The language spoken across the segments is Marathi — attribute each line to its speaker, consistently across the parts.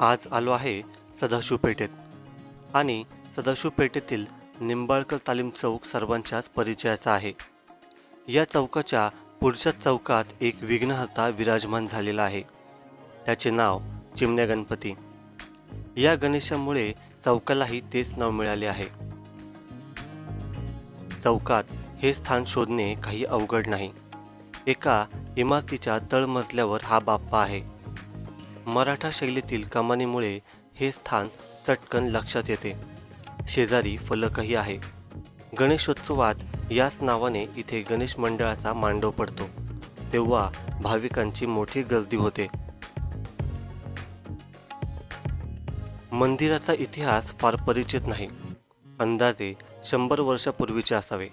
Speaker 1: आज आलो आहे सदाशिव पेठेत. आणि सदाशिव पेठेतील निंबाळकर तालीम चौक सर्वांच्याच परिचयाचा आहे. या चौकाच्या पुढच्या चौकात एक विघ्नहर्ता विराजमान झालेला आहे. त्याचे नाव चिमण्या गणपती. या गणेशामुळे चौकालाही तेच नाव मिळाले आहे. चौकात हे स्थान शोधणे काही अवघड नाही. एका इमारतीच्या तळमजल्यावर हा बाप्पा आहे. मराठा शैलीतील कमानीमुळे हे स्थान चटकन लक्षात येते. शेजारी फलकही आहे. गणेशोत्सवात याच नावाने इथे गणेश मंडळाचा मांडव पडतो. तेव्हा भाविकांची मोठी गर्दी होते. मंदिराचा इतिहास फार परिचित नाही. अंदाजे शंभर वर्षापूर्वीचे असावे.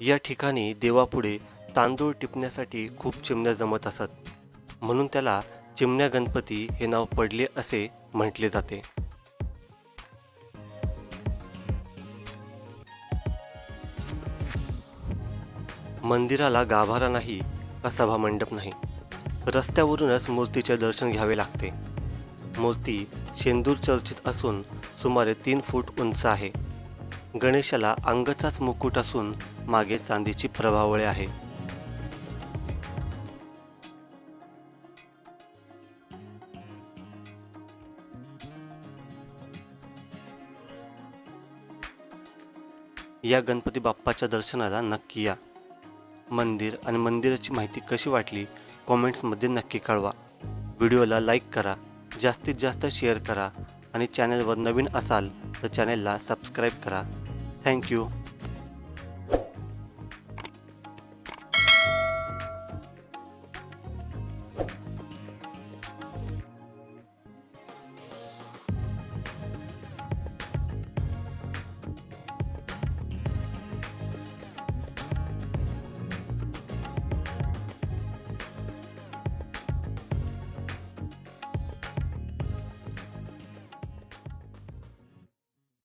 Speaker 1: या ठिकाणी देवापुढे तांदूळ टिपण्यासाठी खूप चिमण्या जमत असत. म्हणून त्याला चिमण्या गणपती हे नाव पडले असे म्हटले जाते. मंदिराला गाभारा नाही का सभामंडप नाही. रस्त्यावरूनच मूर्तीचे दर्शन घ्यावे लागते. मूर्ती शेंदूर चर्चित असून सुमारे तीन फूट उंच आहे. गणेशाला अंगचाच मुकुट असून मागे चांदीची प्रभावळे आहे. या गणपती बाप्पाच्या दर्शनाला नक्की या. मंदिर आणि मंदिराची माहिती कशी वाटली कॉमेंट्समध्ये नक्की कळवा. व्हिडिओला लाईक करा जास्तीत जास्त शेअर करा आणि चॅनलवर नवीन असाल तर चॅनेलला सबस्क्राईब करा. थँक्यू.